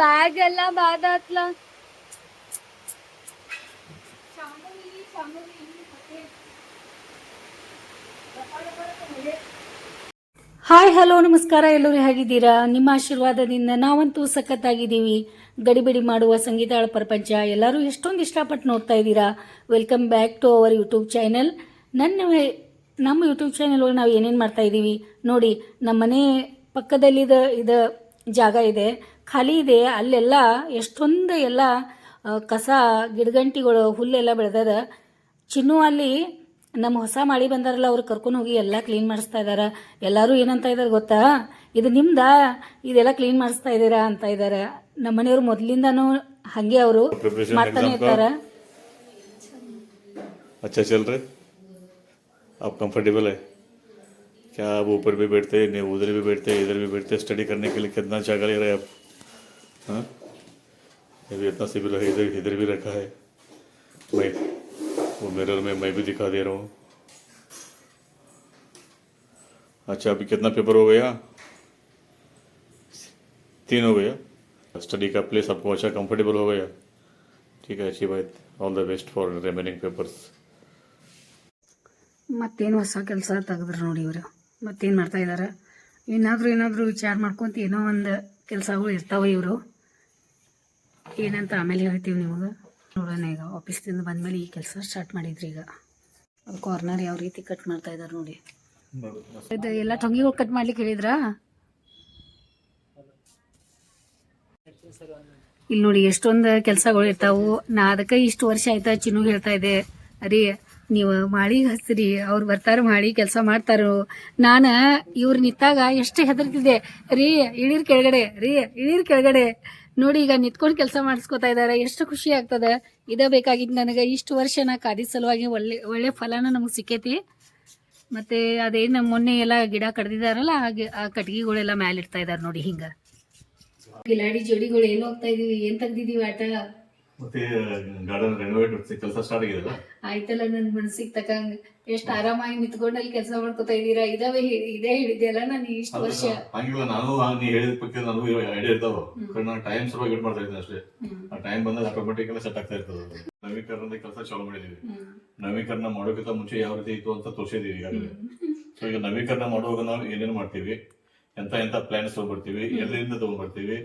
Bag ಎಲ್ಲ ಬಾದಾತ್ಲ. Hi, hello, ನಮಸ್ಕಾರ. ಎಲ್ಲರೂ ಹೇಗಿದ್ದೀರಾ? ನಿಮ್ಮ ಆಶೀರ್ವಾದದಿಂದ ನಾವಂತೂ ಸಖತ್ತಾಗಿದ್ದೀವಿ. ಗಡಿಬಿಡಿ ಮಾಡುವ ಸಂಗೀತಾಳ ಪ್ರಪಂಚ. ಎಲ್ಲರೂ ಎಷ್ಟೊಂದು ಇಷ್ಟಪಟ್ಟು ನೋಡ್ತಾ ಇದ್ದೀರಾ? Welcome back to our YouTube channel ನನ್ನ ನಮ್ಮ ಯೂಟ್ಯೂಬ್ ಚಾನೆಲ್ ಒಳಗೆ ನಾವು ಏನೇನು ಮಾಡ್ತಾ ಇದ್ದೀವಿ? ನೋಡಿ ನಮ್ಮ ಮನೆ ಪಕ್ಕದಲ್ಲಿದ ಇದು ಜಾಗ ಇದೆ. ಖಾಲಿ ಇದೆ ಅಲ್ಲೆಲ್ಲ ಎಷ್ಟೊಂದು ಎಲ್ಲ ಆ, ಕಸ ಗಿಡಗಂಟಿಗಳು ಹುಲ್ಲೆಲ್ಲ ಬೆಳೆದದ ಚಿನ್ನು ಅಲ್ಲಿ ನಮ್ಮ ಹೊಸ ಮಾಳಿ ಬಂದಾರಲ್ಲ ಅವ್ರು ಕರ್ಕೊಂಡು ಹೋಗಿ ಎಲ್ಲ ಕ್ಲೀನ್ ಮಾಡಿಸ್ತಾ ಇದಾರ ಎಲ್ಲರೂ ಏನಂತ ಇದಾರೆ ಗೊತ್ತಾ ಇದು ನಿಮ್ದ ಇದೆಲ್ಲ ಕ್ಲೀನ್ ಮಾಡಿಸ್ತಾ ಇದ್ದೀರಾ ಅಂತ ಇದಾರೆ ನಮ್ಮ ಮನೆಯವ್ರು ಮೊದ್ಲಿಂದಾನು ಹಂಗೆ ಅವರು Preparation ಮಾಡ್ತಾನೆ exam का? ಇರ್ತಾರ अच्छा चल रहा है आप कंफर्टेबल है क्या आप ऊपर भी बैठते हैं नहीं उधर भी बैठते हैं इधर भी बैठते हैं स्टडी करने के लिए कितना जगह ले रहे हैं आप हाँ ये भी इतना सिविल है इधर इधर भी रखा है मैं वो मिरर में मैं भी दिखा दे रहा हूँ अच्छा अभी कितना पेपर हो गया तीन हो गया स्टडी का प्लेस आपको अच्छा कंफर्टेबल हो गया ठीक है अच्छी बात all the best for remaining papers ಮತ್ತೇನು ಹೊಸ ಕೆಲಸ ತೆಗೆದ್ರು ನೋಡಿ ಇವರು ಮತ್ತೇನು ಮಾಡ್ತಾ ಇದಾರೆ ಏನಾದರೂ ಏನಾದರೂ ವಿಚಾರ ಮಾಡ್ಕೊಂತ ಏನೋ ಒಂದು ಕೆಲಸಗಳು ಇರ್ತಾವ ಇವರು ಏನಂತ ಆಮೇಲೆ ಹೇಳ್ತೀವಿ ನಿಮಗೆ? ನೋಡೋಣ ಈಗ ಆಫೀಸ್ದಿಂದ ಬಂದಮೇಲೆ ಈ ಕೆಲಸ ಸ್ಟಾರ್ಟ್ ಮಾಡಿದ್ರಿ ಈಗ. ಕಾರ್ನರ್ ಯಾವ ರೀತಿ ಕಟ್ ಮಾಡ್ತಾ ಇದ್ದಾರೆ ನೋಡಿ. ಇದು ಎಲ್ಲ ಟೊಂಗಿಗಳು ಕಟ್ ಮಾಡ್ಲಿಕ್ಕೆ ಹೇಳಿದ್ರಾ? ಇಲ್ಲಿ ನೋಡಿ ಎಷ್ಟೊಂದು ಕೆಲಸಗಳು ಇರ್ತಾವು. ನಾ ಅದಕ್ಕೆ ಇಷ್ಟು ವರ್ಷ ಆಯ್ತಾ ಚಿನ್ನು ಹೇಳ್ತಾ ಇದ್ದೆ. ಅರಿ, ನೀವು ಮಾಳಿಗೆ ಹಚ್ಚಿರಿ ಅವ್ರು ಬರ್ತಾರ ಮಾಡಿ ಕೆಲಸ ಮಾಡ್ತಾರೋ. ನಾನು ಇವ್ರು ನಿಂತಾಗ ಎಷ್ಟು ಹೆದರ್ತಿದ್ದೆ. ರೀ, ಇಳಿರ್ ಕೆಳಗಡೆ, ರೀ, ಇಳಿರ್ ಕೆಳಗಡೆ. ನೋಡಿ, ಈಗ ನಿತ್ಕೊಂಡು ಕೆಲಸ ಮಾಡಿಸ್ಕೊತಾ ಇದ್ದಾರೆ. ಎಷ್ಟು ಖುಷಿ ಆಗ್ತದ. ಇದ ಬೇಕಾಗಿದ್ದು ನನಗೆ ಇಷ್ಟು ವರ್ಷ ನಾ ಕಾದಿದ ಸಲುವಾಗಿ ಒಳ್ಳೆ ಒಳ್ಳೆ ಫಲನ ನಮಗೆ ಸಿಕ್ಕೈತಿ. ಮತ್ತೆ ಅದೇನು ಮೊನ್ನೆ ಎಲ್ಲ ಗಿಡ ಕಡ್ದಿದಾರಲ್ಲ, ಹಾಗೆ ಆ ಕಟ್ಗಿಗಳೆಲ್ಲ ಮ್ಯಾಲಿಡ್ತಾ ಇದಾರೆ ನೋಡಿ ಹಿಂಗೆ. ಗಿಲಾಡಿ ಜೋಡಿಗಳು ಏನು ಹೋಗ್ತಾ ಇದೀವಿ? ಏನು ತೆಗ್ದಿದೀವಿ ಆಟ? ಮತ್ತೆ ಗಾರ್ಡನ್ ರೆನೋವೇಟ್ ಕೆಲಸ ಸ್ಟಾರ್ಟ್ ಆಗಿದೆಲ್ಲ ಆಯ್ತಲ್ಲ ನನ್ನ ಮನಸ್ಸಿಗೆ ತಕ್ಕಂಗ ಎಷ್ಟು ಆರಾಮಾಗಿ ನಿಂತ್ಕೊಂಡು ಅಲ್ಲಿ ಕೆಲಸ ಮಾಡ್ಕೋತಾ ಇದೀರಾ ಇದಾವೆ ಇದೇ ಹಿಡಿದೆಯಲ್ಲ ನಾನು ಇಷ್ಟು ವರ್ಷ. ಹಂಗಿಲ್ಲ ನಾನು ನೀ ಹೇಳಿದ ಬಗ್ಗೆ ನಾನು ಐಡಿಯಾ ಇರ್ತಾವ. ನಾನು ಟೈಮ್ ಸಲುವಾಗಿ ಇಟ್ ಮಾಡ್ತಾ ಇದ್ದೀನಿ ಅಷ್ಟೇ. ಆ ಟೈಮ್ ಬಂದಾಗ ಆಟೋಮೆಟಿಕ್ ಎಲ್ಲ ಸೆಟ್ ಆಗ್ತಾ ಇರ್ತದೆ. ನವೀಕರಣದ ಕೆಲಸ ಚಾಲು ಮಾಡಿದೀವಿ. ನವೀಕರಣ ಮಾಡೋಕಿಂತ ಮುಂಚೆ ಯಾವ ರೀತಿ ಇತ್ತು ಅಂತ ತೋರಿಸಿದೀವಿ ಈಗಾಗಲೇ. ಸೊ ಈಗ ನವೀಕರಣ ಮಾಡುವಾಗ ನಾವು ಏನೇನು ಮಾಡ್ತೀವಿ? ಎಂತ ಎಂತ ಪ್ಲಾನ್ಸ್ ತಗೊಂಡ್ಬರ್ತೀವಿ? ಎಲ್ಲಿಂದ ತಗೊಂಡ್ಬರ್ತೀವಿ?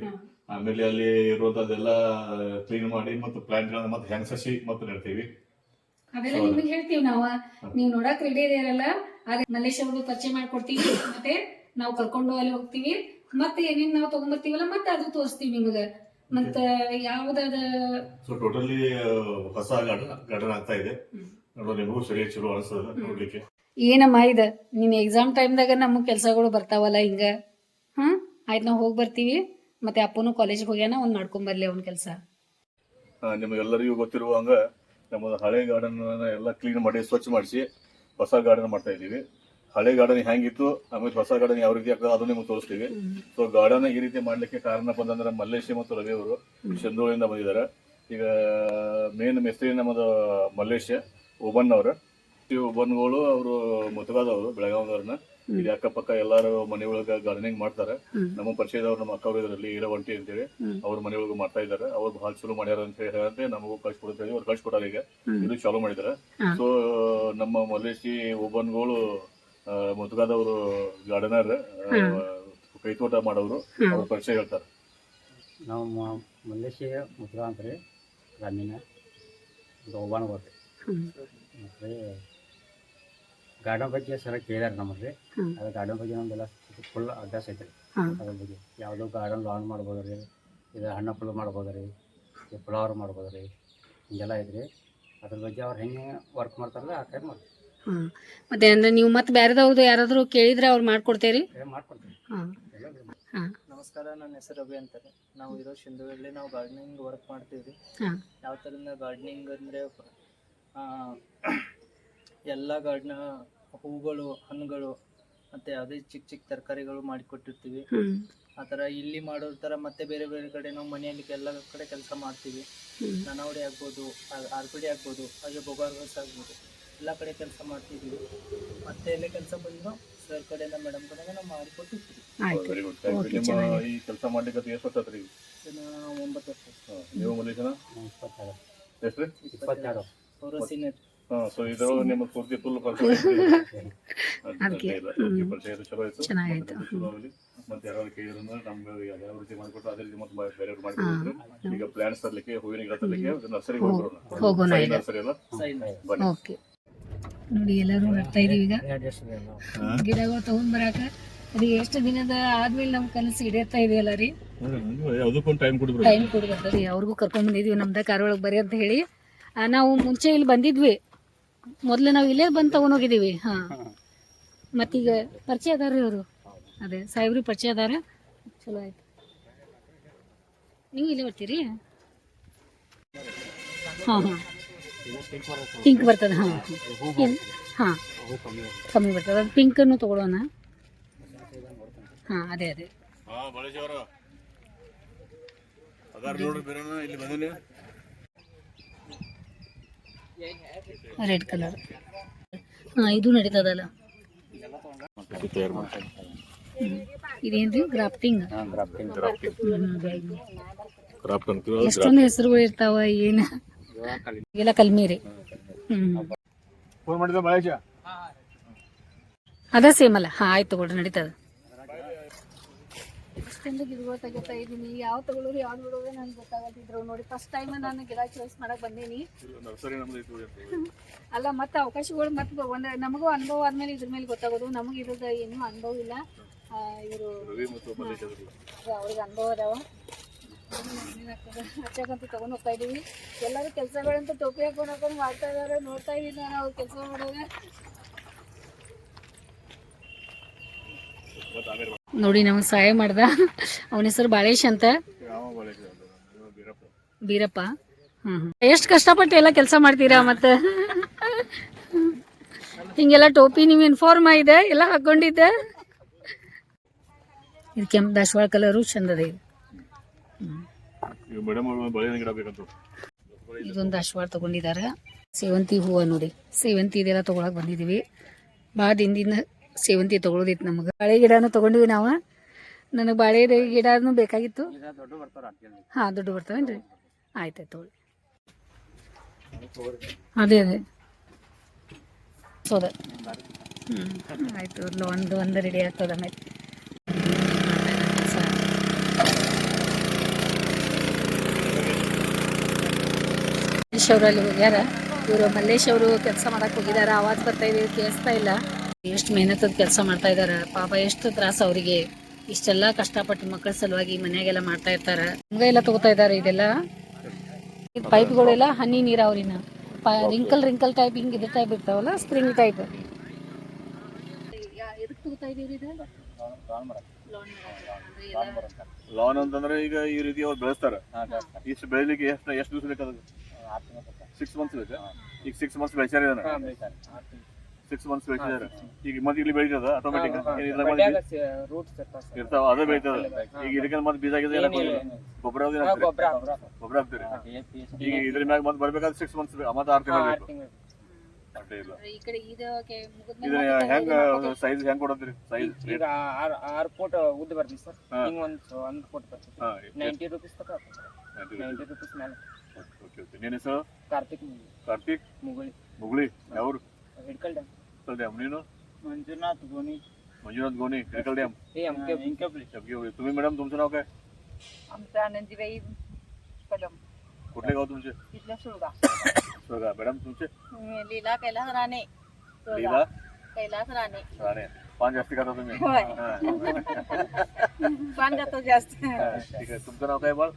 ಆಮೇಲೆ ಅಲ್ಲಿ ಇರುವಂತದ್ದೆಲ್ಲ ಕ್ಲೀನ್ ಮಾಡಿ ಮತ್ತು ಪ್ಲಾಂಟ್ಗಳನ್ನ ಮತ್ತೆ ಹೆಂಗ್ ಸಸಿ ಮತ್ತೆ ನೆಡ್ತೀವಿ. ಅದೆಲ್ಲ ನಿಮಗೆ ಹೇಳ್ತೀವಿ ನಾವ. ನೀವು ನೋಡಕ್ ರೆಡಿ ಇದೀರಲ್ಲ ಅದೇ ಮಲ್ಲೇಶ್ ಅವರು ಪರಿಚಯ ಮಾಡ್ಕೊಡ್ತೀವಿ ಮತ್ತೆ ನಾವು ಕರ್ಕೊಂಡು ಅಲ್ಲಿ ಹೋಗ್ತೀವಿ ಮತ್ತೆ ಏನೇನ್ ನಾವು ತಗೊಂಡ್ಬರ್ತೀವಲ್ಲ ಮತ್ತೆ ಅದು ತೋರಿಸ್ತೀವಿ ನಿಮಗೆ. ಮತ್ತ ಯಾವ್ದಾದ ಸೊ ಟೋಟಲಿ ಹೊಸ ಗಾರ್ಡನ್ ಗಾರ್ಡನ್ ಆಗ್ತಾ ಇದೆ. ನೋಡೋ ನಿಮಗೂ ಸರಿ ಚಲೋ ಅನಿಸ್ತದ ನೋಡ್ಲಿಕ್ಕೆ. ಏನಮ್ಮ ಇದ? ನಿನ್ ಎಕ್ಸಾಮ್ ಟೈಮ್ದಾಗ ನಮಗ್ ಕೆಲ್ಸಗಳು ಬರ್ತಾವಲ್ಲ ಹಿಂಗ? ಹ್ಮ್? ಆಯ್ತು ನಾವು ಹೋಗಿ ಬರ್ತೀವಿ. ಮತ್ತೆ ಅಪ್ಪನು ಕಾಲೇಜ್ಗೆ ಹೋಗ್ಯಾನ ಒಂದ್ ಮಾಡ್ಕೊಂಡ್ ಬರ್ಲಿ ಅವ್ನ ಕೆಲಸ. ನಿಮಗೆಲ್ಲರಿಗೂ ಗೊತ್ತಿರುವ ಹಂಗ ನಮ್ಮ ಹಳೆ ಗಾರ್ಡನ್ ಎಲ್ಲ ಕ್ಲೀನ್ ಮಾಡಿ, ಸ್ವಚ್ಛ ಮಾಡಿಸಿ ಹೊಸ ಗಾರ್ಡನ್ ಮಾಡ್ತಾ ಇದ್ದೀವಿ. ಹಳೆ ಗಾರ್ಡನ್ ಹೆಂಗಿತ್ತು ಆಮೇಲೆ ಹೊಸ ಗಾರ್ಡನ್ ಯಾವ ರೀತಿ ಆಗ್ತದೆ ಅದು ನಿಮ್ಗೆ ತೋರಿಸ್ತೀವಿ. ಸೊ ಗಾರ್ಡನ್ ಈ ರೀತಿ ಮಾಡ್ಲಿಕ್ಕೆ ಕಾರಣ ಬಂದಂದ್ರೆ ಮಲ್ಲೇಶ್ ಮತ್ತು ರವಿ ಅವರು ಚಂದೋಳಿಂದ ಬಂದಿದ್ದಾರೆ. ಈಗ ಮೇನ್ ಮಿಸ್ತ್ರಿ ನಮ್ಮದು ಮಲ್ಲೇಶ್ ಓಬನ್ ಅವರು. ಈ ಓಬನ್ಗಳು ಅವರು ಮುತುಗಾದವರು ಬೆಳಗಾವದವ್ರನ್ನ. ಇಲ್ಲಿ ಅಕ್ಕಪಕ್ಕ ಎಲ್ಲಾರು ಮನೆ ಒಳಗ ಗಾರ್ಡನಿಂಗ್ ಮಾಡ್ತಾರೆ. ನಮ್ಮ ಪರಿಚಯದವ್ರು ನಮ್ಮ ಅಕ್ಕ ಇದರಲ್ಲಿ ಒಂಟಿ ಅಂತೇಳಿ ಅವ್ರ ಮನೆ ಒಳಗ ಮಾಡ್ತಾ ಇದಾರೆ ಅವ್ರು ಬಹಳ ಚಲೋ ಮಾಡ್ಯಾರ ಅಂತ ಹೇಳಿ ನಮಗೂ ಕಳ್ಸಿಕೊಡ್ತಾ ಅವ್ರು ಕಳ್ಸಿಕೊಟ್ಟಾರ ಈಗ. ಇದು ಚಾಲೂ ಮಾಡಿದಾರೆ. ಸೊ ನಮ್ಮ ಮಲೇಶಿ ಓಬನ್ಗಳು ಮುತುಗಾದವರು ಗಾರ್ಡನರ್ ಕೈತೋಟ ಮಾಡೋರು. ಅವ್ರ ಪರಿಚಯ ಹೇಳ್ತಾರೆ. ನಮ್ಮ ಮಲ್ಲೇಶಿ ಮುದ್ರ ಅಂತ ರೀ ಗ್ರಾಮೀಣ ಮತ್ತು ಗಾರ್ಡನ್ ಬಗ್ಗೆ ಸರ ಕೇಳ್ಯಾರ ನಮಗೆ ರೀ ಅದು ಗಾರ್ಡನ್ ಬಗ್ಗೆ ನಮ್ದೆಲ್ಲ ಫುಲ್ ಅಭ್ಯಾಸ ಐತ್ರಿ. ರೀ ಅದ್ರ ಬಗ್ಗೆ ಯಾವುದೋ ಗಾರ್ಡನ್ ಲಾನ್ ಮಾಡ್ಬೋದು ರೀ ಇದು ಹಣ್ಣು ಫುಲ್ ಮಾಡ್ಬೋದು ರೀ ಇದು ಫ್ಲವರ್ ಮಾಡ್ಬೋದು ರೀ ಹಿಂಗೆಲ್ಲ ಐತ್ರಿ. ಅದ್ರ ಬಗ್ಗೆ ಅವ್ರು ಹೆಂಗೆ ವರ್ಕ್ ಮಾಡ್ತಾರಲ್ಲ ಆ ಟೈಮ್ ಮಾಡಿ ಹ್ಮ್ ಮತ್ತೆ ಅಂದ್ರೆ ನೀವು ಮತ್ತೆ ಬೇರೆದವ್ರದ್ದು ಯಾರಾದರೂ ಕೇಳಿದ್ರೆ ಅವ್ರು ಮಾಡ್ಕೊಡ್ತೀರಿ? ಮಾಡ್ಕೊಡ್ತೀವಿ ಹಾ. ನಮಸ್ಕಾರ ನನ್ನ ಹೆಸರು ರವಿ ಅಂತಾರೆ. ನಾವು ಇರೋ ಸಿಂಧುವಲ್ಲಿ ನಾವು ಗಾರ್ಡನಿಂಗ್ ವರ್ಕ್ ಮಾಡ್ತೀವಿ ರೀ ಹಾ. ಯಾವ ಥರದಿಂದ ಗಾರ್ಡನಿಂಗ್ ಅಂದರೆ ಎಲ್ಲ ಗಾರ್ಡ್ನ ಹೂಗಳು ಹಣ್ಣುಗಳು ಮತ್ತೆ ಯಾವುದೇ ಚಿಕ್ಕ ಚಿಕ್ಕ ತರಕಾರಿಗಳು ಮಾಡಿಕೊಟ್ಟಿರ್ತೀವಿ. ಆ ಥರ ಇಲ್ಲಿ ಮಾಡೋ ತರ ಮತ್ತೆ ಬೇರೆ ಬೇರೆ ಕಡೆ ನಾವು ಮನೆಯಲ್ಲಿ ಎಲ್ಲ ಕಡೆ ಕೆಲಸ ಮಾಡ್ತೀವಿ. ನನಾವಡಿ ಆಗ್ಬೋದು ಆರ್ಪಿಡಿ ಆಗ್ಬೋದು ಹಾಗೆ ಬೊಗಾರ್ಗಸ್ ಆಗ್ಬೋದು ಎಲ್ಲ ಕಡೆ ಕೆಲಸ ಮಾಡ್ತಿದ್ದೀವಿ. ಮತ್ತೆ ಎಲ್ಲ ಕೆಲಸ ಬಂದ್ರು ಸರ್ ಕಡೆಯಿಂದ ಮೇಡಮ್ ಕಡೆಯಿಂದ ನಾವು ಮಾಡಿಕೊಟ್ಟಿರ್ತೀವಿ. ಆಯ್ತು. ವೆರಿ ಗುಡ್ Okay, ನಿಮ್ಮ ಈ ಕೆಲಸ ಮಾಡ್ಲಿಕ್ಕೆ ಎಷ್ಟು ವರ್ಷ ಆತ್ರಿ? ಇದನ್ನ ಒಂಬತ್ತು ವರ್ಷ. ನೀವು ಮಲೇಶನ ಇಪ್ಪತ್ತೆರಡು. ಎಷ್ಟ್ರಿ ಇಪ್ಪತ್ತೆರಡು. ಅವರು ಸೀನಿಯರ್ ಹಾ ಸೊ ಇದ್ರೊಳಗೆ ನಿಮ್ಮ ಪೂರ್ತಿ ಫುಲ್ ಅದ್ಕೆ, ಪರಿಚಯ ಚಲೋ ಆಯ್ತು. ಚೆನ್ನಾಗಾಯ್ತು. ಮತ್ತೆ ಚಲೋ ಆಗಲಿ. ಮತ್ತೆ ಯಾರಾದ್ರು ಕೇಳಿದ್ರೆ ನಮ್ಗೆ ಯಾವ ರೀತಿ ಮಾಡಿಕೊಟ್ಟು ಅದೇ ರೀತಿ ಮತ್ತೆ ಬೇರೆಯವ್ರು ಮಾಡಿಕೊಡ್ತಾರೆ ಈಗ ಪ್ಲಾಂಟ್ಸ್ ತರ್ಲಿಕ್ಕೆ ಹೂವಿನ ಗಿಡ ತರ್ಲಿಕ್ಕೆ ನರ್ಸರಿಗೆ ಹೋಗೋಣ ಹೋಗೋಣ ಈಗ. ನರ್ಸರಿ ಅಲ್ಲ? ಬನ್ನಿ. ಓಕೆ. ನೋಡಿ ಎಲ್ಲರೂ ಬರ್ತಾ ಇದೀವಿ ಈಗ. ಗಿಡಗಳು ತಗೊಂಡ್ ಬರಾಕ ಅದು ಎಷ್ಟು ದಿನದ ಆದ್ಮೇಲೆ ನಮ್ ಕನಸು ಹಿಡಿಯತ್ತಾ ಇದೆಯಲ್ಲ ರೀ? ಟೈಮ್ ಅವ್ರಿಗೂ ಕರ್ಕೊಂಡ್ ಬಂದಿದ್ವಿ ನಮ್ದ ಕಾರ್ ಒಳಗ್ ಬರೀ ಅಂತ ಹೇಳಿ. ನಾವು ಮುಂಚೆ ಇಲ್ಲಿ ಬಂದಿದ್ವಿ. ಮೊದ್ಲು ನಾವು ಇಲ್ಲೇ ಬಂದು ತಗೊಂಡು ಹೋಗಿದ್ದೀವಿ ಹಾಂ. ಮತ್ತೀಗ ಪರಿಚಯ ಅದಾರ ಇವರು. ಅದೇ ಸಾಹೇಬ್ರಿ ಪರಿಚಯ ಅದಾರ ಚಲೋ ಆಯ್ತು. ನೀವು ಇಲ್ಲೇ ಬರ್ತೀರಿ? ಹಾಂ ಹಾಂ. ಪಿಂಕ್ ಬರ್ತದೆ ಹಾಂ. ಹಾಂ ಹಾ. ಕಮ್ಮಿ ಬರ್ತದೆ. ಅದು ಪಿಂಕನ್ನು ತಗೊಳ್ಳೋಣ. ಹಾಂ ಅದೇ ಅದೇ ಹಾ ಬಳೇಶ್ ಅವರ ಅದಾರ ನೋಡ್ರಿ ಬೇರೆ ಇಲ್ಲಿ ಬಂದಿನಿ ರೆಡ್ ಕಲರ್. ಹಾಂ ಇದು ನಡೀತದಲ್ಲ. ಇದೇನ್ರಿ? ಗ್ರಾಫ್ಟಿಂಗ್? ಎಷ್ಟೊಂದು ಹೆಸರುಗಳು ಇರ್ತಾವ ಏನ? ಎಲ್ಲ ಕಲ್ಮೀರಿ. ಅದ ಸೇಮ್ ಅಲ್ಲ. ಹಾ ಆಯ್ತು ತಗೊಳ್ರಿ ನಡೀತದ. ಇಷ್ಟೊಂದು ಗಿಡಗಳು ತೆಗಿತಾ ಇದೀನಿ ಯಾವ ತಗೊಳ್ಳೋರು ಯಾವ್ದು ಬಿಡೋದು ನನ್ಗೆ ಗೊತ್ತಾಗತ್ತಿದ್ರು ನೋಡಿ ಫಸ್ಟ್ ಟೈಮ್ ನಾನು ಗಿಡ ಚಾಯ್ಸ್ ಮಾಡಕ್ ಬಂದೀನಿ. ಅಲ್ಲ ಮತ್ತೆ ಅವಕಾಶಗಳು ಮತ್ತೆ ಒಂದ್ ನಮಗೂ ಅನುಭವ ಆದ್ಮೇಲೆ ಇದ್ರ ಮೇಲೆ ಗೊತ್ತಾಗೋದು. ನಮಗೆ ಇರೋದ ಏನೂ ಅನುಭವ ಇಲ್ಲ. ಇವರು. ಅವ್ರಿಗೆ ಅನುಭವ ಅದಾವ. ಹಚ್ಚಾಕಂತೂ ತಗೊಂಡ್ ಹೋಗ್ತಾ ಇದೀವಿ. ಎಲ್ಲರೂ ಕೆಲಸಗಳಂತೂ ಟೋಪಿ ಹಾಕೊಂಡು ಹಾಕೊಂಡು ಮಾಡ್ತಾ ಇದಾರೆ. ನೋಡ್ತಾ ಇದೀನಿ ನಾನು ಅವ್ರು ಕೆಲಸ ಆಮೇಲೆ ನೋಡಿ ನಮಗೆ ಸಹಾಯ ಮಾಡ್ದ. ಅವನ ಹೆಸರು ಬಾಳೇಶ್ ಅಂತ. ಬೀರಪ್ಪ. ಹ್ಮ್ ಎಷ್ಟು ಕಷ್ಟಪಟ್ಟು ಎಲ್ಲ ಕೆಲಸ ಮಾಡ್ತೀರಾ ಮತ್ತೆ? ಹಿಂಗೆಲ್ಲ ಟೋಪಿ ನೀವು ಇನ್ಫಾರ್ಮ್ ಇದೆ ಎಲ್ಲ ಹಾಕೊಂಡಿದ್ದೆ. ಇದು ಕೆಂಪು ದಾಸವಾಳ ಕಲರು ಚಂದದ ಇದು. ಇದೊಂದು ದಾಸವಾಳ ತಗೊಂಡಿದ್ದಾರೆ ಸೇವಂತಿ ಹೂವು ನೋಡಿ. ಸೇವಂತಿ ಇದೆಲ್ಲ ತಗೊಳಕ್ ಬಂದಿದೀವಿ. ಭಾಳ ದಿನದಿಂದ ಸೇವಂತಿ ತಗೊಳೋದಿತ್ತು ನಮಗೆ. ಬಾಳೆ ಗಿಡನೂ ತಗೊಂಡಿವಿ ನಾವು. ನನಗೆ ಬಾಳೆ ಗಿಡನೂ ಬೇಕಾಗಿತ್ತು. ಹಾಂ ದುಡ್ಡು ಬರ್ತಾವೇನ್ರಿ? ಆಯ್ತಾಯ್ತು ತಗೊಳ್ಳಿ. ಅದೇ ಅದೇ. ಸೋದ. ಹ್ಞೂ ಆಯ್ತು ಒಂದು ಒಂದು ರೆಡಿ ಆಗ್ತದ ಆಮೇಲೆ. ಮಲ್ಲೇಶ್ ಅವರು ಅಲ್ಲಿ ಹೋಗ್ಯಾರ. ಇವರು ಮಲ್ಲೇಶ್ ಅವರು ಕೆಲಸ ಮಾಡಕ್ ಹೋಗಿದಾರ. ಆವಾಜ್ ಬರ್ತಾ ಇದೆ ಕೇಳಿಸ್ತಾ ಇಲ್ಲ. ಎಷ್ಟು ಮೆಹನತದ ಕೆಲಸ ಮಾಡ್ತಾ ಇದಾರ. ಪಾಪ ಎಷ್ಟು ತ್ರಾಸ ಅವರಿಗೆ. ಇಷ್ಟೆಲ್ಲ ಕಷ್ಟಪಟ್ಟು ಮಕ್ಕಳ ಸಲುವಾಗಿ ಮನ್ಯಾಗೆಲ್ಲ ಮಾಡ್ತಾ ಇರ್ತಾರ. ಹಂಗ ಎಲ್ಲ ತಗೋತಾ ಇದಾರೆ ಇದೆಲ್ಲ? ಇದು ಪೈಪ್ಗಳೆಲ್ಲ ಹನಿ ನೀರಾವರಿನ. ರಿಂಕಲ್ ರಿಂಕಲ್ ಟೈಪ್ ಹಿಂಗೆ ಇದ್ರ ಟೈಪ್ ಇರ್ತಾವಲ್ಲ ಸ್ಪ್ರಿಂಗ್ ಟೈಪ್ ಲೋನ್ ಅಂತಂದ್ರೆ ಈಗ ಈ ರೀತಿ ಅವ್ರು ಬೆಳೆಸ್ತಾರೆ. ಇಷ್ಟು ಬೆಳಿಲಿಕ್ಕೆ ಎಷ್ಟು ಎಷ್ಟು ದಿವಸ ಬೇಕಾದ ಸಿಕ್ಸ್ ಮಂತ್ಸ್ ಬೇಕಾ? ಈಗ ಸಿಕ್ಸ್ ಮಂತ್ಸ್ ಬೆಳೆಸ್ಯಾರ ಸಿಕ್ಸ್ ಮಂತ್ಸ್ ಬೆಳೆಸಿದಾರೆ ಈಗ ಮತ್ತೆ ಇಲ್ಲಿ ಬೆಳಿತದ ಆಟೋಮೆಟಿಕ್ ಇರ್ತಾವ ಅದೇ ಬೆಳಿತದ ಈಗ ಇದಕ್ಕೆ ಮತ್ತೆ ಬೀಜ ಆಗಿದೆ ಹಾಕೋದಿಲ್ಲ. ಗೊಬ್ಬರ? ಗೊಬ್ಬರ ಹಾಕ್ತೀರಿ? ಈಗ ಇದ್ರ ಮ್ಯಾಗ ಮತ್ತೆ ಬರ್ಬೇಕಾದ್ರೆ ಸಿಕ್ಸ್ ಮಂತ್ಸ್ ಮತ್ತೆ ಆರು ತಿಂಗಳು ಹೆಂಗ ಸೈಜ್ ಹೆಂಗ್ ಸೈಜ್ ಈಗ ಆರ್ ಆರ್ ಫೋಟ್ ಉದ್ದ ಬರ್ತೀನಿ ಸರ್. ಹಾ. ಹಿಂಗ್ ಒಂದ್ ಒಂದ್ ಫೋಟ್ ಬರ್ತದೆ ನೈಂಟಿ ರುಪೀಸ್ ತಕ ನೈಂಟಿ ರುಪೀಸ್ ಮೇಲೆ. ಓಕೆ ಓಕೆ ನಿನ್ನ ಹೆಸರು? Karthik Muguli Karthik? Muguli Muguli ಯಾವ್ರು? Hidkal dam Critical Dam, do you know? Manjunath Goni. Manjunath Goni, Critical Dam. Hey, I'm Kev. I'm Kev. Kev, Kev. तुम्ही मॅडम तुमचं नाव काय? आमचं आनंदीबाई कदम. कुठले गाव तुमचे? इथलं सुळगा. सुळगा. मॅडम तुमचे? लीला कैलास राणे. लीला कैलास राणे. राणे. पान जास्ती खाता तुम्ही. होय. हा. पान जातो जास्त. हा, ठीक आहे. तुमचं नाव काय बाळ?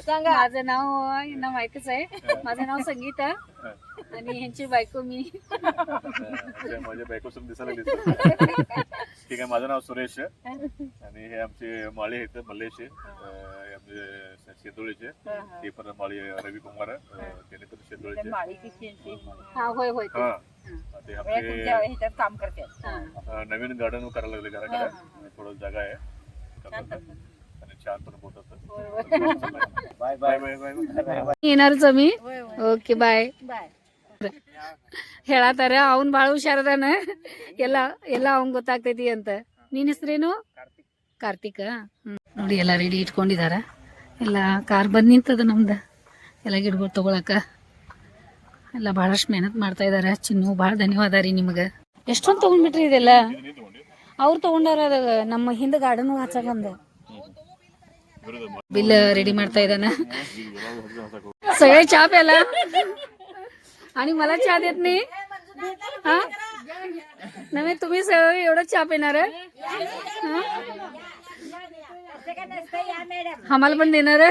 सांगा माझं नाव यांना माहितीच आहे. माझं नाव संगीता. आणि ह्यांची बायको मी. अच्छा, माझ्या बायको समोर दिसायला लागली ठीक आहे माझं नाव सुरेश आणि हे आमचे माळी आहेत मल्लेश अं, हे आमचे शेंदोळीचे ते पण माळी रवी कुमार अं, त्याने पण शेंदोळीचे माळी हा होय होय. ते. हा. ते तुमच्या आमचे ह्याच्यात काम करते हा. अं, नवीन गार्डन करायला लागले घराकडे थोडं जागा आहे करतात. आणि छान पण बोलतात होय, होय. बाय बाय बाय बाय येणारच आम्ही होय, होय. ओके बाय बाय ಹೇಳತ್ತಾರ ಅವ್ನ್ ಭಾಳ ಹುಷಾರದಾನ ಎಲ್ಲ ಎಲ್ಲ ಅವ್ನ್ ಗೊತ್ತಾಗ್ತೈತಿ ಅಂತ ನಿನ್ ಹೆಸ್ರೇನು ಕಾರ್ತಿಕ ಹ್ಮ್. ನೋಡಿ ಎಲ್ಲ ರೆಡಿ ಇಟ್ಕೊಂಡಿದಾರ ಎಲ್ಲ ಕಾರ್ ಬಂದ್ ನಿಂತದ ನಮ್ದು ಎಲ್ಲ ಗಿಡಗಳು ತಗೊಳಕ ಎಲ್ಲ ಭಾಳಷ್ಟು ಮೆಹನತ್ ಮಾಡ್ತಾ ಇದಾರ ಚಿನ್ನು ಭಾಳ ಧನ್ಯವಾದ ರೀ ನಿಮ್ಗೆ ಎಷ್ಟೊಂದು ತಗೊಂಡ್ಬಿಟ್ರಿ ಇದೆಲ್ಲ ಅವ್ರು ತಗೊಂಡಾರ ಅದ ನಮ್ಮ ಹಿಂದೆ ಗಾರ್ಡನ್ ಹಚ್ಚಕಂದ ಬಿಲ್ रेडी ಮಾಡ್ತಾ इदाना सगळे चहा प्याला आणि मला चहा देत नाही हा नव्हे तुम्ही सगळे एवढं चहा पिणार आहे? हा? आम्हाला पण देणार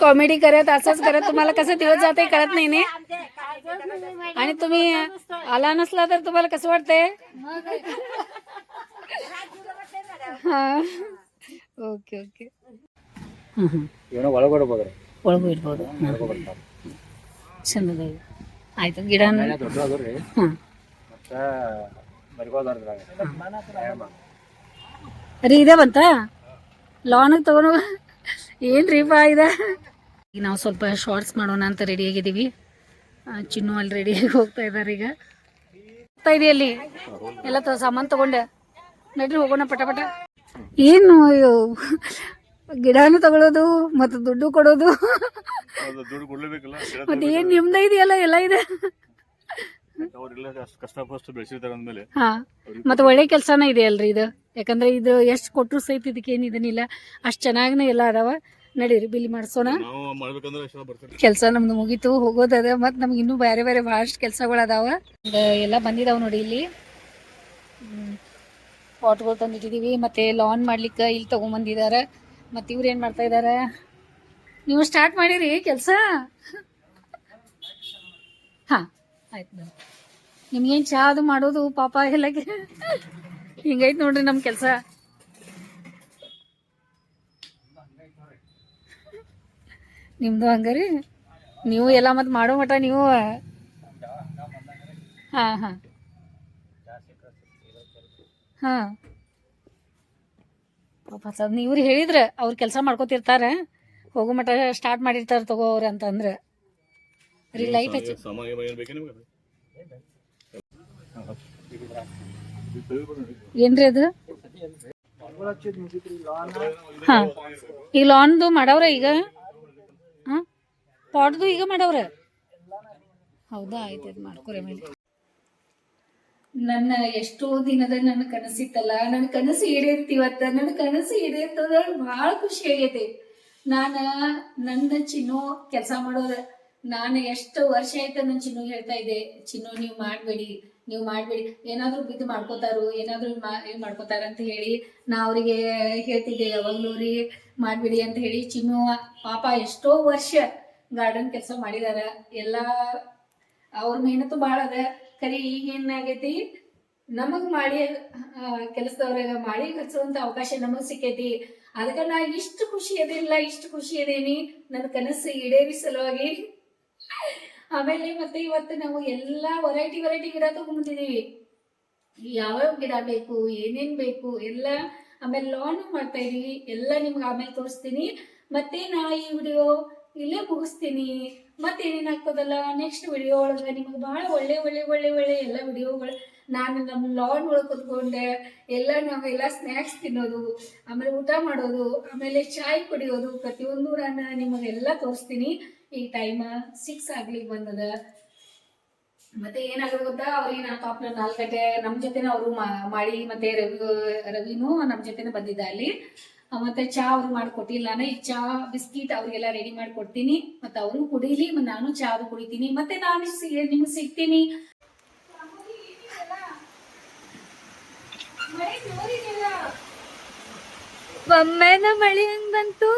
कॉमेडी करत असंच करत तुम्हाला कसं दिवस जाते कळत नाही ने आणि तुम्ही आला नसला तर तुम्हाला कसं वाटतंय हा ಓಕೆ ಓಕೆ ಹ್ಞೂ ಹ್ಞೂ ಏನೋ ಒಳಗೊಡ್ಬೋದ್ರಿ ಒಳಗೂ ಇಡ್ಬೋದು ಒಳಗೊಡ್ತಾರೆ ಚಂದದ ಆಯ್ತು ಗಿಡ ಮೇಲೆ ದೊಡ್ಡ ಅದ್ರಿ ಹಾಂ ಮತ್ತು ಮರಿಗೋದ್ರಾಗ ರೀ ಇದೆ ಬಂತ? ಲಾನಿಗೆ ತಗೊಂಡು ಏನು ರೀ ಪಾ ಇದೆ ಈಗ ನಾವು ಸ್ವಲ್ಪ ಶಾರ್ಟ್ಸ್ ಮಾಡೋಣ ಅಂತ ರೆಡಿ ಆಗಿದ್ದೀವಿ. ಚಿನ್ನು ಅಲ್ಲಿ ರೆಡಿ ಆಗಿ ಹೋಗ್ತಾ ಇದ್ದಾರೆ ಈಗ. ಹೋಗ್ತಾ ಇದೆಯಲ್ಲಿ ಎಲ್ಲ ತ ಸಾಮಾನು ತಗೊಂಡೆ. ನಡ್ರಿ ಹೋಗೋಣ ಪಟ ಪಟ. ಏನು ಅಯ್ಯೋ ಗಿಡನೂ ತಗೊಳ್ಳೋದು ಮತ್ತು ದುಡ್ಡು ಕೊಡೋದು. ಮತ್ತೆ ಏನು ನಿಮ್ದೇ ಇದೆಯಲ್ಲ ಎಲ್ಲ ಇದೆ. ಅವರೆಲ್ಲ ಅಷ್ಟು ಕಷ್ಟಪಟ್ಟು ಬೆಳೆಸಿರ್ತಾರೆ ಅಂದ್ಮೇಲೆ ಹಾ. ಮತ್ತೆ ಒಳ್ಳೆ ಕೆಲಸನ ಇದೆ ಅಲ್ರಿ ಇದು. ಯಾಕಂದ್ರೆ ಇದು ಎಷ್ಟು ಕೊಟ್ಟರು ಸಹಿತ ಇದಕ್ಕೆ ಏನು ಇದನ್ನಿಲ್ಲ. ಅಷ್ಟು ಚೆನ್ನಾಗಿನ ಎಲ್ಲ ಅದಾವ. ನಡೀರಿ ಬಿಲ್ ಮಾಡಿಸೋಣ. ಕೆಲಸ ನಮ್ದು ಮುಗೀತು ಹೋಗೋದದ. ಮತ್ತೆ ನಮ್ಗೆ ಇನ್ನೂ ಬೇರೆ ಬೇರೆ ಬಹಳಷ್ಟು ಕೆಲಸಗಳು ಅದಾವ ಎಲ್ಲ ಬಂದಿದಾವ ನೋಡಿ ಇಲ್ಲಿ. ಪಾಟ್ಗಳು ತಂದಿಟ್ಟಿದೀವಿ. ಮತ್ತೆ ಲಾನ್ ಮಾಡ್ಲಿಕ್ಕೆ ಇಲ್ಲಿ ತಗೊಂಬಂದಿದ್ದಾರೆ ಮತ್ತೆ ಇವ್ರು ಏನು ಮಾಡ್ತಾ ಇದ್ದಾರೆ ನೀವು ಸ್ಟಾರ್ಟ್ ಮಾಡಿರಿ ಕೆಲಸ. ಹಾಂ. ಆಯ್ತು ಬನ್ನಿ ನಿಮ್ಗೇನು ಚಹಾ ಅದು ಮಾಡೋದು ಪಾಪ ಎಲ್ಲ ಹಿಂಗೈತೆ ನೋಡ್ರಿ ನಮ್ಮ ಕೆಲಸ. ನಿಮ್ದು ಹಂಗಾರಿ ನೀವು ಎಲ್ಲ ಮತ್ತು ಮಾಡೋ ಮಟ ನೀವು? ಹಾಂ ಹಾಂ. ಹಾಂ. ಪಾಪ ಸದ್ ಇವ್ರು ಹೇಳಿದ್ರೆ ಅವ್ರು ಕೆಲಸ ಮಾಡ್ಕೋತಿರ್ತಾರೆ. ಹೋಗೋ ಮಟ ಸ್ಟಾರ್ಟ್ ಮಾಡಿರ್ತಾರೆ ತಗೋ ಅವ್ರು ಅಂತಂದ್ರೆ. ರೀ ಲೈಟ್ ಹಚ್ಚಿ. ಏನ್ರಿ ಅದು? ಹಾಂ. ಈಗ ಲಾನ್ದು ಮಾಡವ್ರ ಈಗ? ಹಾಂ? ಪಾಟ್ದು ಈಗ ಮಾಡವ್ರ? ಹೌದಾ ಆಯ್ತು ಅದು ಮಾಡ್ಕೊರಿ ಆಮೇಲೆ. ನನ್ನ ಎಷ್ಟೋ ದಿನದ ನನ್ನ ಕನಸಿತ್ತಲ್ಲ ನನ್ನ ಕನಸು ಈಡೇರ್ತಿವತ್ತ ನನ್ನ ಕನಸು ಈಡೇರ್ತದ ಬಹಳ ಖುಷಿ ಆಗೈತಿ. ನಾನು ನನ್ನ ಚಿನ್ನೋ ಕೆಲಸ ಮಾಡೋದ ನಾನು ಎಷ್ಟು ವರ್ಷ ಆಯ್ತು ನಾನು ಚಿನ್ನು ಹೇಳ್ತಾ ಇದ್ದೆ ಚಿನ್ನು, ನೀವು ಮಾಡಬೇಡಿ ನೀವು ಮಾಡಬೇಡಿ. ಏನಾದರೂ ಇದು ಮಾಡ್ಕೋತಾರು, ಏನಾದರೂ ಇದು ಮಾಡ್ಕೋತಾರ ಅಂತ ಹೇಳಿ ನಾ ಅವರಿಗೆ ಹೇಳ್ತಿದ್ದೆ, ಯಾವಾಗ್ಲೂ ರೀ ಮಾಡಬೇಡಿ ಅಂತ ಹೇಳಿ. ಚಿನ್ನು, ಪಾಪ ಎಷ್ಟೋ ವರ್ಷ ಗಾರ್ಡನ್ ಕೆಲಸ ಮಾಡಿದಾರ. ಎಲ್ಲ ಅವ್ರ ಮೆಹನತ್ತು ಭಾಳ ಅದ. ಕರಿ ಈಗ ಏನಾಗೈತಿ ನಮಗ್ ಮಾಡಿ ಕೆಲಸದವ್ರಾಗ ಮಾಡಿ ಹಚ್ಚುವಂತ ಅವಕಾಶ ನಮಗ್ ಸಿಕ್ಕೈತಿ. ಅದಕ್ಕೆ ನಾ ಇಷ್ಟು ಖುಷಿ ಅದಿಲ್ಲ, ಇಷ್ಟು ಖುಷಿ ಅದೇನಿ. ನನ್ನ ಕನಸು ಈಡೇರಿ ಸಲುವಾಗಿ ಆಮೇಲೆ ಮತ್ತೆ ಇವತ್ತು ನಾವು ಎಲ್ಲಾ ವೆರೈಟಿ ವೆರೈಟಿ ಗಿಡ ತಗೊಂಡ್ಬಂದಿದೀವಿ ಯಾವ್ಯಾವ ಗಿಡ ಬೇಕು, ಏನೇನ್ ಬೇಕು, ಎಲ್ಲ ಆಮೇಲೆ ಲಾನ್ ಮಾಡ್ತಾ ಇದೀವಿ. ಎಲ್ಲ ನಿಮ್ಗೆ ಆಮೇಲೆ ತೋರಿಸ್ತೀನಿ. ಮತ್ತೆ ನಾ ಈ ವಿಡಿಯೋ ಇಲ್ಲೇ ಮುಗಿಸ್ತೀನಿ. ಮತ್ತೆ ಏನೇನ್ ಆಗ್ತದಲ್ಲ ನೆಕ್ಸ್ಟ್ ವಿಡಿಯೋ ಒಳಗೆ ನಿಮ್ಗೆ ಬಹಳ ಒಳ್ಳೆ ಒಳ್ಳೆ ಒಳ್ಳೆ ಒಳ್ಳೆ ಎಲ್ಲ ವಿಡಿಯೋಗಳು ನಾನು ನಮ್ಮ ಲಾನ್ ಒಳಗೆ ಕುತ್ಕೊಂಡೆ. ಎಲ್ಲ ನಾವೆಲ್ಲ ಸ್ನ್ಯಾಕ್ಸ್ ತಿನ್ನೋದು, ಆಮೇಲೆ ಊಟ ಮಾಡೋದು, ಆಮೇಲೆ ಚಾಯ್ ಕುಡಿಯೋದು, ಪ್ರತಿಯೊಂದು ನಾನು ನಿಮಗೆಲ್ಲ ತೋರಿಸ್ತೀನಿ. ಈ ಟೈಮ್ ಸಿಕ್ಸ್ ಆಗ್ಲಿಕ್ಕೆ ಬಂದದ. ಮತ್ತೆ ಏನಾಗೋದು ಗೊತ್ತಾ? ಅವ್ರಿಗೆ ನಾನು ಪಾಪ ನಾಲ್ಕು ಗಂಟೆ ನಮ್ಮ ಜೊತೆನೇ ಅವರು ಮಾಡಿ ಮತ್ತೆ ರವಿ, ರವಿನೂ ನಮ್ಮ ಜೊತೆನೇ ಬಂದಿದ್ದ ಅಲ್ಲಿ. ಮತ್ತೆ ಚಾ ಅವ್ರು ಮಾಡ್ಕೊಟ್ಟಿಲ್ಲ ಈ ಚಾ, ಬಿಸ್ಕಿಟ್ ಅವ್ರಿಗೆಲ್ಲ ರೆಡಿ ಮಾಡ್ಕೊಡ್ತೀನಿ ಮತ್ತೆ ಅವರು ಕುಡೀಲಿ, ಮತ್ತೆ ನಾನು ಚಾ ಅದು ಕುಡಿತೀನಿ. ಮತ್ತೆ ನಾನು ನಿಮ್ಗೆ ಸಿಗ್ತೀನಿ. ಒಮ್ಮೆನ ಮಳಿ ಹೆಂಗ್ ಬಂತು?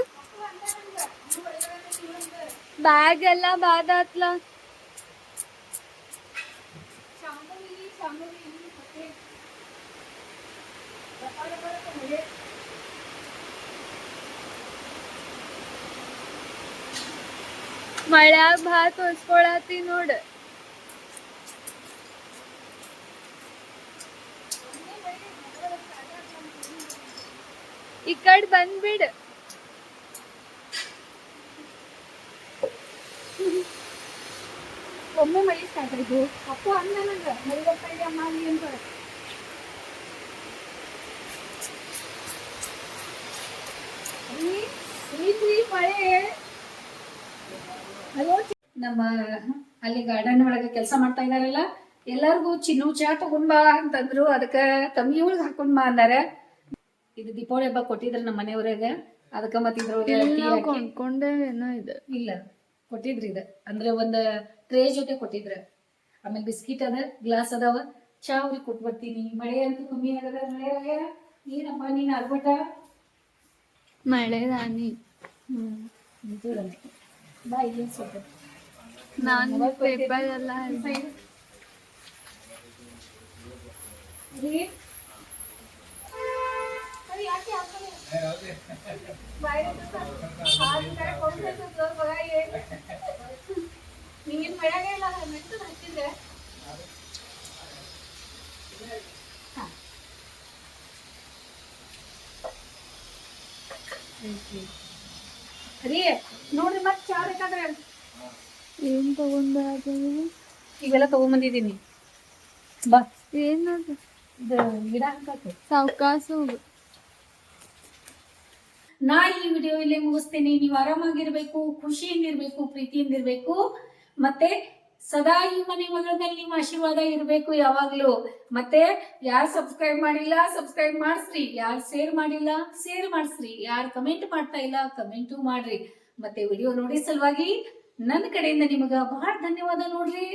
ಬ್ಯಾಗ್ ಎಲ್ಲ ಬಾದಾತ್ಲ ಮಳ್ಯಾಗ ಭಾತ್ ಹೊಸ್ಕೊಳತಿ ನೋಡ್ ಈ ಕಡೆ ಬಂದ್ಬಿಡ್ ಒಮ್ಮೆ ಮಳಿ ಸ್ಟಾರ್ಟ್ ಆಯ್ತು ಅಪ್ಪು ಅಂದ ನಂಗೆ ಬರ್ತಾ ಅಮ್ಮ ಅಲ್ಲಿ ಅಂತ ನಮ್ಮ ಅಲ್ಲಿ ಗಾರ್ಡನ್ ಒಳಗೆ ಕೆಲಸ ಮಾಡ್ತಾ ಇದಾರಲ್ಲ ಎಲ್ಲಾರ್ಗು ಚಿನ್ನು ಚಾ ತಗೊಂಡ್ ಬಾ ಅಂತಂದ್ರು. ಅದಕ್ಕ ತಂಗಿ ಒಳಗೆ ಹಾಕೊಂಡ್ ಬಾ ಅಂದಾರ. ಇದು ದೀಪಾವಳಿ ಹಬ್ಬ ಕೊಟ್ಟಿದ್ರ ನಮ್ಮ ಮನೆಯವ್ರಾಗ. ಅದಕ್ಕ ಮತ್ತೆ ಇದ್ರೊಳಗೆ ಟೀ ಹಾಕಿ. ಕೊಂಡ್ಕೊಂಡೆ ಏನೋ ಇದೆ. ಇಲ್ಲ. ಕೊಟ್ಟಿದ್ರಿ ಇದು. ಅಂದ್ರೆ ಒಂದು ಟ್ರೇ ಜೊತೆ ಕೊಟ್ಟಿದ್ರ. ಆಮೇಲೆ ಬಿಸ್ಕಿಟ್ ಅದ ಗ್ಲಾಸ್ ಅದಾವ. ಚಾ ಅವ್ರಿಗೆ ಕೊಟ್ಟು ಬರ್ತೀನಿ. ಮಳೆ ಅಂತೂ ಕಮ್ಮಿ ಆಗದ ಮಳೆ ಆಗ್ಯಾರ ನೀನಪ್ಪ ನೀನ್ ಆಗ್ಬಿಟ್ಟ? ಮಳೆ ರಾಣಿ. ಹ್ಮ್. ಬಾ ಇಲ್ಲಿ ಸ್ವಲ್ಪ. ನಾನು ಪೇಪರ್ ಎಲ್ಲ ಯಾಕೆ? ನೀವೇನ್ ಮಳ್ಯಾಗ ಇಲ್ಲ ಮೆಣಸು ಹಚ್ಚಿದ್ರೆ ಮತ್ತೆ ರೀ ನೋಡ್ರಿ ಮತ್ ಚಾ ಬೇಕಾದ್ರೆ ಏನ್ ತಗೊಂಡ ಇವೆಲ್ಲ ತಗೊಂಬಂದಿದ್ದೀನಿ. ಬಾ. ಏನು ಗಿಡ ಹಾಕಕ್ಕೆ. ಸಾವ್ಕಾಸ ಹೋಗು ನಾ ಈ ವಿಡಿಯೋ ಇಲ್ಲೇ ಮುಗಿಸ್ತೇನೆ. ನೀವು ಆರಾಮಾಗಿರ್ಬೇಕು ಪ್ರೀತಿಯಿಂದ ಪ್ರೀತಿಯಿಂದಿರ್ಬೇಕು. ಮತ್ತೆ ಸದಾ ಈ ಮನೆ ಮಗಳ ನಿಮ್ಮ ಆಶೀರ್ವಾದ ಇರಬೇಕು ಯಾವಾಗ್ಲೂ. ಮತ್ತೆ ಯಾರು ಸಬ್ಸ್ಕ್ರೈಬ್ ಮಾಡಿಲ್ಲ ಸಬ್ಸ್ಕ್ರೈಬ್ ಮಾಡಿಸ್ರಿ. ಯಾರು ಶೇರ್ ಮಾಡಿಲ್ಲ ಶೇರ್ ಮಾಡಿಸ್ರಿ. ಯಾರು ಕಮೆಂಟ್ ಮಾಡ್ತಾ ಇಲ್ಲ ಕಮೆಂಟು ಮಾಡ್ರಿ. ಮತ್ತೆ ವಿಡಿಯೋ ನೋಡಿ ಸಲುವಾಗಿ ನನ್ನ ಕಡೆಯಿಂದ ನಿಮಗ ಬಹಳ ಧನ್ಯವಾದ ನೋಡ್ರಿ.